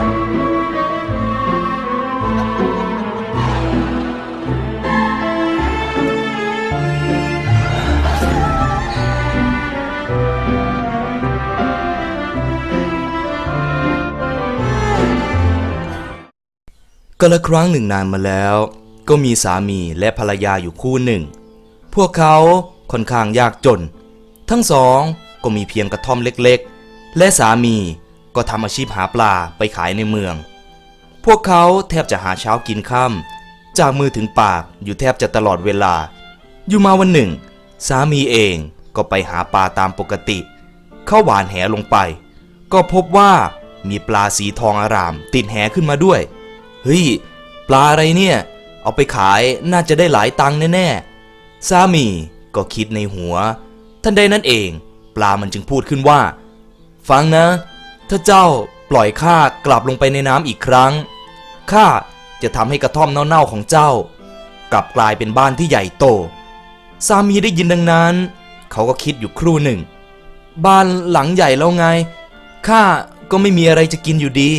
ก็ละครั้งหนึ่งนานมาแล้ว ก็มีสามีและภรรยาอยู่คู่หนึ่ง พวกเขาค่อนข้างยากจน ทั้งสองก็มีเพียงกระท่อมเล็กๆ และสามี ก็ทำอาชีพหาปลาไปขายในเมือง พวกเขาแทบจะหาเช้ากินค่ำจากมือถึงปากอยู่แทบจะตลอดเวลา อยู่มาวันหนึ่ง สามีเองก็ไปหาปลาตามปกติ เข้าหวานแหลงไป ก็พบว่ามีปลาสีทองอาราม ติดแหขึ้นมาด้วย เฮ้ย ปลาอะไรเนี่ย เอาไปขายน่าจะได้หลายตังค์แน่ๆ สามีก็คิดในหัวทันใดนั้นเอง ปลามันจึงพูดขึ้นว่า ฟังนะ ถ้าเจ้าปล่อยข้ากลับลงไปในน้ำอีกครั้ง ข้าจะทำให้กระท่อมเน่าๆของเจ้า กลับกลายเป็นบ้านที่ใหญ่โตสามีได้ยินดังนั้น เขาก็คิดอยู่ครู่หนึ่ง บ้านหลังใหญ่แล้วไง ข้าก็ไม่มีอะไรจะกินอยู่ดี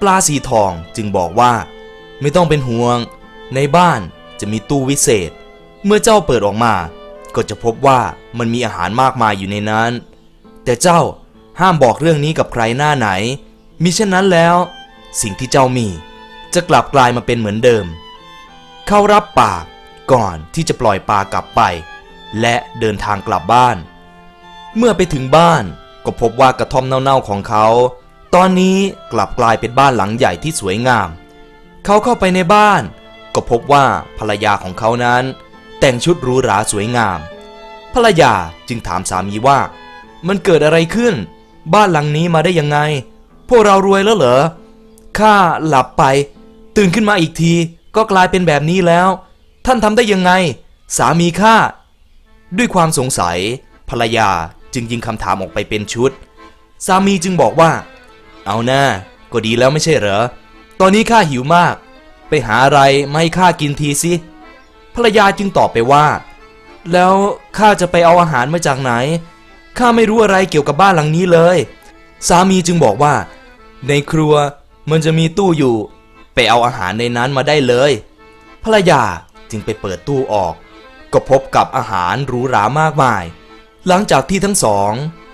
ปลาสีทองจึงบอกว่า ไม่ต้องเป็นห่วง ในบ้านจะมีตู้วิเศษ เมื่อเจ้าเปิดออกมา ก็จะพบว่ามันมีอาหารมากมายอยู่ในนั้น แต่เจ้า ห้ามบอกเรื่องนี้กับใครหน้าไหน มิเช่นนั้นแล้ว สิ่งที่เจ้ามี จะกลับกลายมาเป็นเหมือนเดิม เขารับปากก่อนที่จะปล่อยปลากลับไป และเดินทางกลับบ้าน เมื่อไปถึงบ้านก็พบว่ากระท่อมเน่าๆของเขา ตอนนี้กลับกลายเป็นบ้านหลังใหญ่ที่สวยงาม เขาเข้าไปในบ้าน ก็พบว่าภรรยาของเขานั้น แต่งชุดหรูหราสวยงาม ภรรยาจึงถามสามีว่า มันเกิดอะไรขึ้น บ้านหลังนี้มาได้ยังไง พวกเรารวยแล้วเหรอ ข้าหลับไป ตื่นขึ้นมาอีกที ก็กลายเป็นแบบนี้แล้ว ท่านทำได้ยังไง สามีข้า ด้วยความสงสัย ภรรยาจึงยิงคำถามออกไปเป็นชุด สามีจึงบอกว่า เอาหน้าก็ดีแล้วไม่ใช่เหรอ ตอนนี้ข้าหิวมาก ไปหาอะไรมาให้ข้ากินทีสิ ภรรยาจึงตอบไปว่า แล้วข้าจะไปเอาอาหารมาจากไหน ข้าไม่รู้อะไรเกี่ยวกับบ้านหลังนี้เลย สามีจึงบอกว่า ในครัวมันจะมีตู้อยู่ ไปเอาอาหารในนั้นมาได้เลย ภรรยาจึงไปเปิดตู้ออก ก็พบกับอาหารหรูหรามากมาย หลังจากที่ทั้งสอง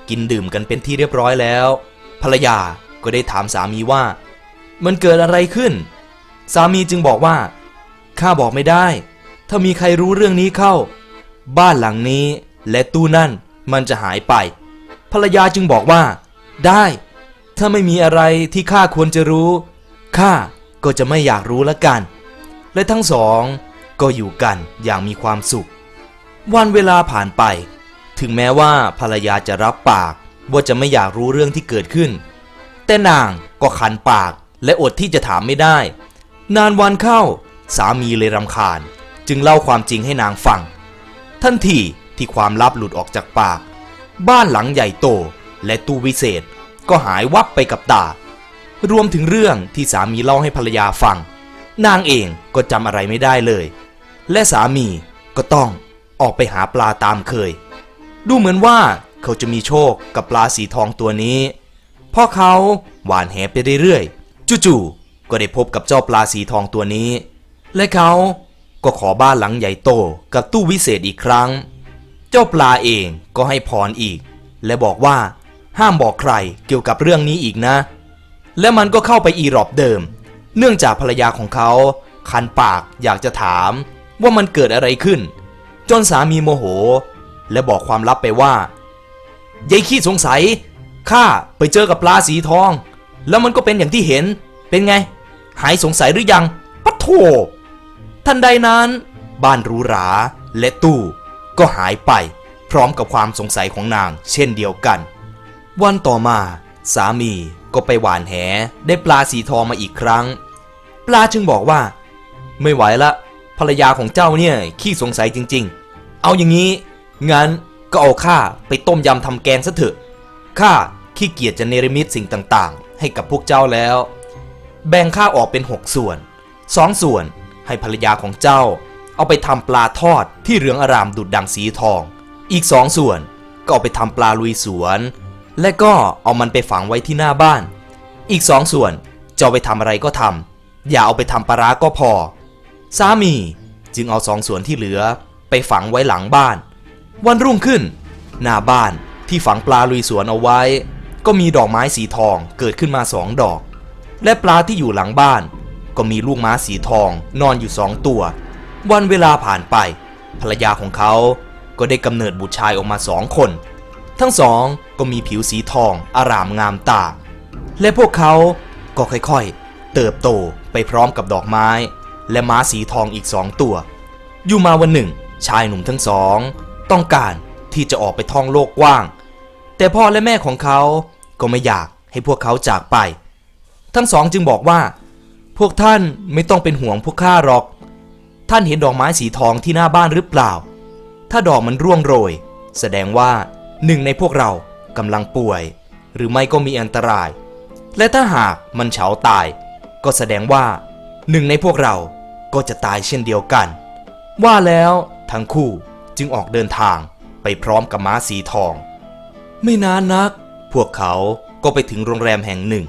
กินดื่มกันเป็นที่เรียบร้อยแล้ว ภรรยาก็ได้ถามสามีว่า มันเกิดอะไรขึ้น สามีจึงบอกว่าข้าบอกไม่ได้ ถ้ามีใครรู้เรื่องนี้เข้า บ้านหลังนี้และตู้นั่น มันจะหายไป ภรรยาจึงบอกว่า ได้ ถ้าไม่มีอะไรที่ข้าควรจะรู้ข้าก็จะไม่อยากรู้ละกัน และทั้งสองก็อยู่กันอย่างมีความสุข วันเวลาผ่านไป ถึงแม้ว่าภรรยาจะรับปากว่าจะไม่อยากรู้เรื่องที่เกิดขึ้น แต่นางก็ขันปากและอดที่จะถามไม่ได้ นานวันเข้าสามีเลยรำคาญ จึงเล่าความจริงให้นางฟัง ทันที ที่ความลับหลุดออกจากปาก บ้านหลังใหญ่โต และตู้วิเศษ ก็หายวับไปกับตา รวมถึงเรื่องที่สามีเล่าให้ภรรยาฟัง นางเองก็จำอะไรไม่ได้เลย และสามีก็ต้องออกไปหาปลาตามเคย ดูเหมือนว่าเขาจะมีโชคกับปลาสีทองตัวนี้พอเขาหวานแหไปเรื่อยๆจู่ๆก็ได้พบกับเจ้าปลาสีทองตัวนี้ และเขาก็ขอบ้านหลังใหญ่โตกับตู้วิเศษอีกครั้ง เจ้าปลาเองก็ให้พรอีก และบอกว่าห้ามบอกใครเกี่ยวกับเรื่องนี้อีกนะ และมันก็เข้าไปอีรอบเดิม เนื่องจากภรรยาของเขาคันปากอยากจะถามว่ามันเกิดอะไรขึ้น จนสามีโมโห และบอกความลับไปว่ายายขี้สงสัยข้าไปเจอกับปลาสีทอง แล้วมันก็เป็นอย่างที่เห็นเป็นไง หายสงสัยหรือยังปะโถทันใดนั้น บ้านหรูหราและตู้ ก็หายไป พร้อมกับความสงสัยของนาง เช่นเดียวกัน วันต่อมา สามีก็ไปหวานแหได้ปลาสีทองมาอีกครั้ง ปลาจึงบอกว่า ไม่ไหวละ ภรรยาของเจ้าเนี่ยขี้สงสัยจริง ๆ เอาอย่างนี้งั้นก็เอาข้าไปต้มยำทำแกงซะเถอะข้าขี้เกียจจะเนรมิตสิ่งต่างๆ ให้กับพวกเจ้าแล้ว แบ่งข้าออกเป็น6ส่วน2ส่วนให้ภรรยาของเจ้า เอาไปทำปลาทอดที่เหลืองอารามดุดดังสีทอง อีก2ส่วนก็เอาไปทำปลาลุยสวน และก็เอามันไปฝังไว้ที่หน้าบ้าน อีก2ส่วนจะไปทำอะไรก็ทำอย่าเอาไปทำปลาร้าก็พอ สามีจึงเอาสองส่วนที่เหลือไปฝังไว้หลังบ้าน วันรุ่งขึ้น หน้าบ้านที่ฝังปลาลุยสวนเอาไว้ ก็มีดอกไม้สีทองเกิดขึ้นมาสองดอก และปลาที่อยู่หลังบ้าน ก็มีลูกม้าสีทองนอนอยู่สองตัว วันเวลาผ่านไป ภรรยาของเขาก็ได้กำเนิดบุตรชายออกมาสองคน ทั้งสองก็มีผิวสีทองอารามงามตา และพวกเขาก็ค่อยๆ เติบโตไปพร้อมกับดอกไม้ และม้าสีทองอีกสองตัว อยู่มาวันหนึ่ง ชายหนุ่มทั้งสอง ต้องการที่จะออกไปท่องโลกกว้าง แต่พ่อและแม่ของเขาก็ไม่อยากให้พวกเขาจากไป ทั้งสองจึงบอกว่า พวกท่านไม่ต้องเป็นห่วงพวกข้าหรอก ท่านเห็นดอกไม้สีทองที่หน้าบ้านหรือเปล่า ถ้าดอกมันร่วงโรย แสดงว่าหนึ่งในพวกเรากำลังป่วย หรือไม่ก็มีอันตราย และถ้าหากมันเฉาตาย ก็แสดงว่าหนึ่งในพวกเราก็จะตายเช่นเดียวกัน ว่าแล้วทั้งคู่จึงออกเดินทางไปพร้อมกับม้าสีทอง ไม่นานนัก พวกเขาก็ไปถึงโรงแรมแห่งหนึ่ง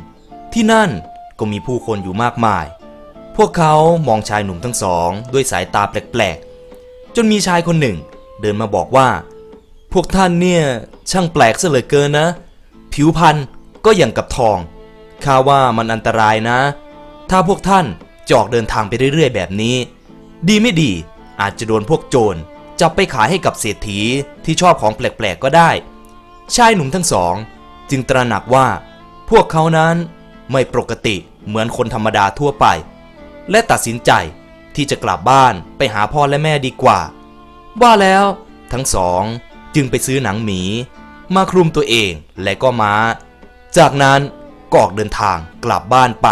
ที่นั่นก็มีผู้คนอยู่มากมาย พวกเขามองชายหนุ่มทั้งสองด้วยสายตาแปลกๆ จนมีชายคนหนึ่งเดินมาบอกว่า พวกท่านเนี่ยช่างแปลกซะเหลือเกินนะ ผิวพรรณก็อย่างกับทองข้าว่ามันอันตรายนะ ถ้าพวกท่านจะออกเดินทางไปเรื่อยๆ แบบนี้ ดีไม่ดีอาจจะโดนพวกโจรจับไปขายให้กับเศรษฐีที่ชอบของแปลกๆก็ได้ ชายหนุ่มทั้งสอง จึงตระหนักว่า พวกเขานั้นไม่ปกติเหมือนคนธรรมดาทั่วไป และตัดสินใจที่จะกลับบ้านไปหาพ่อและแม่ดีกว่า ว่าแล้วทั้งสองจึงไปซื้อหนังหมี มาคลุมตัวเองและก็ม้า จากนั้นก็ออกเดินทางกลับบ้านไป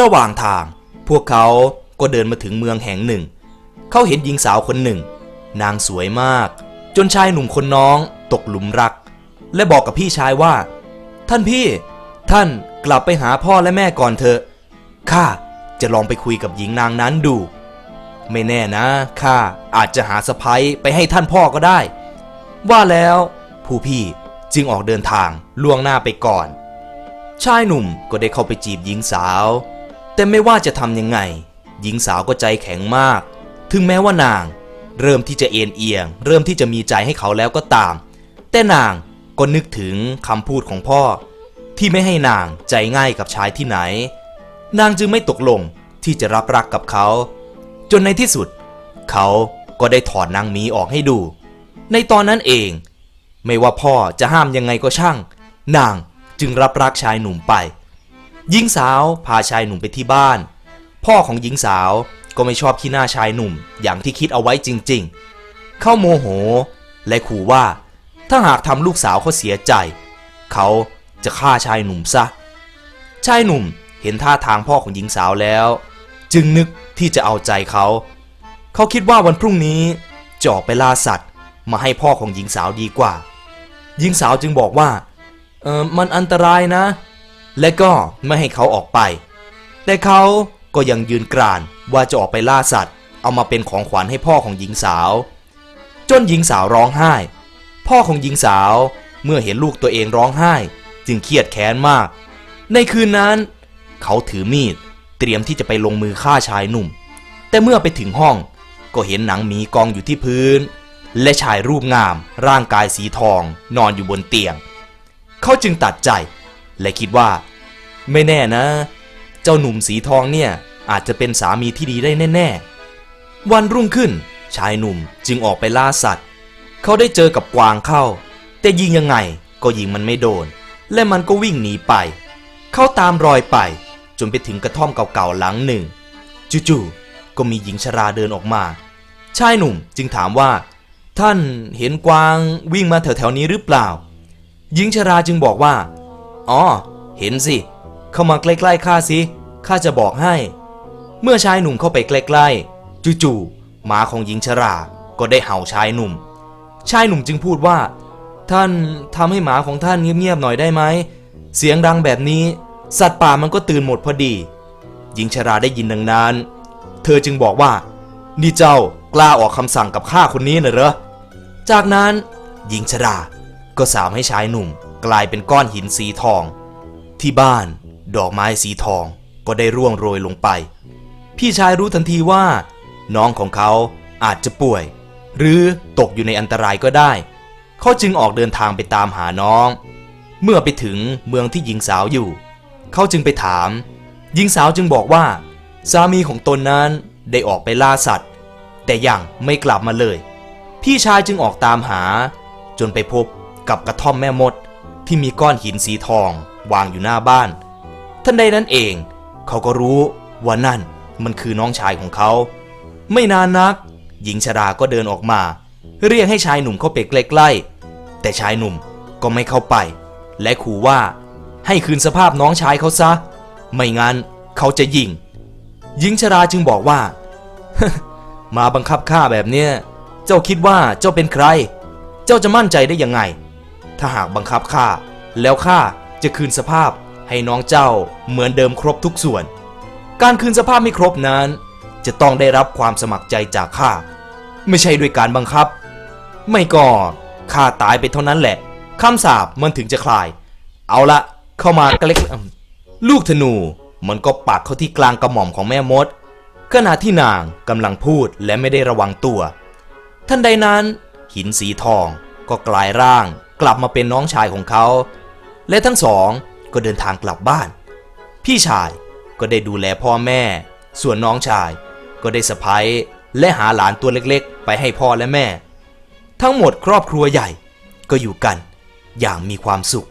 ระหว่างทางพวกเขาก็เดินมาถึงเมืองแห่งหนึ่ง เขาเห็นหญิงสาวคนหนึ่ง นางสวยมาก จนชายหนุ่มคนน้องตกหลุมรัก และบอกกับพี่ชายว่า ท่านพี่ ท่านกลับไปหาพ่อและแม่ก่อนเถอะข้า จะลองไปคุยกับหญิงนางนั้นดู ไม่แน่นะข้าอาจจะหาสะพ้ยไปให้ท่านพ่อก็ได้ ว่าแล้วผู้พี่จึงออกเดินทางล่วงหน้าไปก่อน ชายหนุ่มก็ได้เข้าไปจีบหญิงสาว แต่ไม่ว่าจะทำยังไง หญิงสาวก็ใจแข็งมาก ถึงแม้ว่านาง เริ่มที่จะเอ็นเอียง เริ่มที่จะมีใจให้เขาแล้วก็ตาม แต่นางก็นึกถึงคำพูดของพ่อ ที่ไม่ให้นางใจง่ายกับชายที่ไหน นางจึงไม่ตกลงที่จะรับรักกับเขา จนในที่สุด เขาก็ได้ถอดนางมีออกให้ดู ในตอนนั้นเอง ไม่ว่าพ่อจะห้ามยังไงก็ช่าง นางจึงรับรักชายหนุ่มไป หญิงสาวพาชายหนุ่มไปที่บ้าน พ่อของหญิงสาวก็ไม่ชอบขี้หน้าชายหนุ่มอย่างที่คิดเอาไว้จริง ๆ เข้าโมโห และขู่ว่า ถ้าหากทำลูกสาวเขาเสียใจ เขาจะฆ่าชายหนุ่มซะ ชายหนุ่ม เห็นท่าทางพ่อของหญิงสาวแล้ว จึงนึกที่จะเอาใจเขา เขาคิดว่าวันพรุ่งนี้จะออกไปล่าสัตว์ มาให้พ่อของหญิงสาวดีกว่า หญิงสาวจึงบอกว่า เออมันอันตรายนะ และก็ไม่ให้เขาออกไป แต่เขาก็ยังยืนกรานว่าจะออกไปล่าสัตว์ เอามาเป็นของขวัญให้พ่อของหญิงสาว จนหญิงสาวร้องไห้ พ่อของหญิงสาวเมื่อเห็นลูกตัวเองร้องไห้ จึงเครียดแค้นมาก ในคืนนั้น เขาถือมีด เตรียมที่จะไปลงมือฆ่าชายหนุ่ม แต่เมื่อไปถึงห้องก็เห็นหนังหมีกองอยู่ที่พื้น และชายรูปงาม ร่างกายสีทองนอนอยู่บนเตียง เขาจึงตัดใจ และคิดว่า ไม่แน่นะ เจ้าหนุ่มสีทองเนี่ยอาจจะเป็นสามีที่ดีได้แน่ ๆ วันรุ่งขึ้น ชายหนุ่มจึงออกไปล่าสัตว์ เขาได้เจอกับกวางเข้า แต่ยิงยังไงก็ยิงมันไม่โดน และมันก็วิ่งหนีไป เขาตามรอยไป จนไปถึงกระท่อมเก่าๆหลังหนึ่ง จู่ๆก็มีหญิงชราเดินออกมา ชายหนุ่มจึงถามว่า ท่านเห็นกวางวิ่งมาแถวๆนี้หรือเปล่า หญิงชราจึงบอกว่า อ๋อ เห็นสิ เข้ามาใกล้ๆข้าสิข้าจะบอกให้ เมื่อชายหนุ่มเข้าไปใกล้ๆจู่ๆหมาของหญิงชราก็ได้เห่าชายหนุ่ม ชายหนุ่มจึงพูดว่า ท่านทำให้หมาของท่านเงียบๆหน่อยได้ไหมเสียงดังแบบนี้ สัตว์ป่ามันก็ตื่นหมดพอดี หญิงชราได้ยินดังนั้น เธอจึงบอกว่า นี่เจ้ากล้าออกคำสั่งกับข้าคนนี้น่ะเหรอ จากนั้นหญิงชราก็สามให้ชายหนุ่มกลายเป็นก้อนหินสีทอง ที่บ้านดอกไม้สีทองก็ได้ร่วงโรยลงไป พี่ชายรู้ทันทีว่า น้องของเขาอาจจะป่วย หรือตกอยู่ในอันตรายก็ได้ เขาจึงออกเดินทางไปตามหาน้อง เมื่อไปถึงเมืองที่หญิงสาวอยู่ เขาจึงไปถาม หญิงสาวจึงบอกว่า สามีของตนนั้นได้ออกไปล่าสัตว์ แต่ยังไม่กลับมาเลย พี่ชายจึงออกตามหา จนไปพบกับกระท่อมแม่มด ที่มีก้อนหินสีทองวางอยู่หน้าบ้านทันใดนั้นเอง เขาก็รู้ว่านั่นมันคือน้องชายของเขา ไม่นานนัก หญิงชราก็เดินออกมา เรียกให้ชายหนุ่มเข้าไปใกล้ๆแต่ชายหนุ่มก็ไม่เข้าไป และขู่ว่า ให้คืนสภาพน้องชายเขาซะ ไม่งั้นเขาจะยิงหญิงชราจึงบอกว่า มาบังคับข้าแบบเนี้ยเจ้าคิดว่าเจ้าเป็นใคร เจ้าจะมั่นใจได้ยังไง ถ้าหากบังคับข้าแล้วข้าจะคืนสภาพให้น้องเจ้าเหมือนเดิมครบทุกส่วน การคืนสภาพไม่ครบนั้น จะต้องได้รับความสมัครใจจากข้าไม่ใช่ด้วยการบังคับ ไม่ก็ข้าตายไปเท่านั้นแหละคำสาปมันถึงจะคลาย เอาละ เข้ามากล้ๆอืมลูกธนูมันก็ปักเข้าที่กลางกระหม่อมของแม่มด ขณะที่นางกำลังพูดและไม่ได้ระวังตัวทันใดนั้น หินสีทองก็กลายร่างกลับมาเป็นน้องชายของเขา และทั้งสองก็เดินทางกลับบ้าน พี่ชายก็ได้ดูแลพ่อแม่ ส่วนน้องชายก็ได้สะพ้ยและหาหลานตัวเล็กๆ ไปให้พ่อและแม่ ทั้งหมดครอบครัวใหญ่ก็อยู่กันอย่างมีความสุข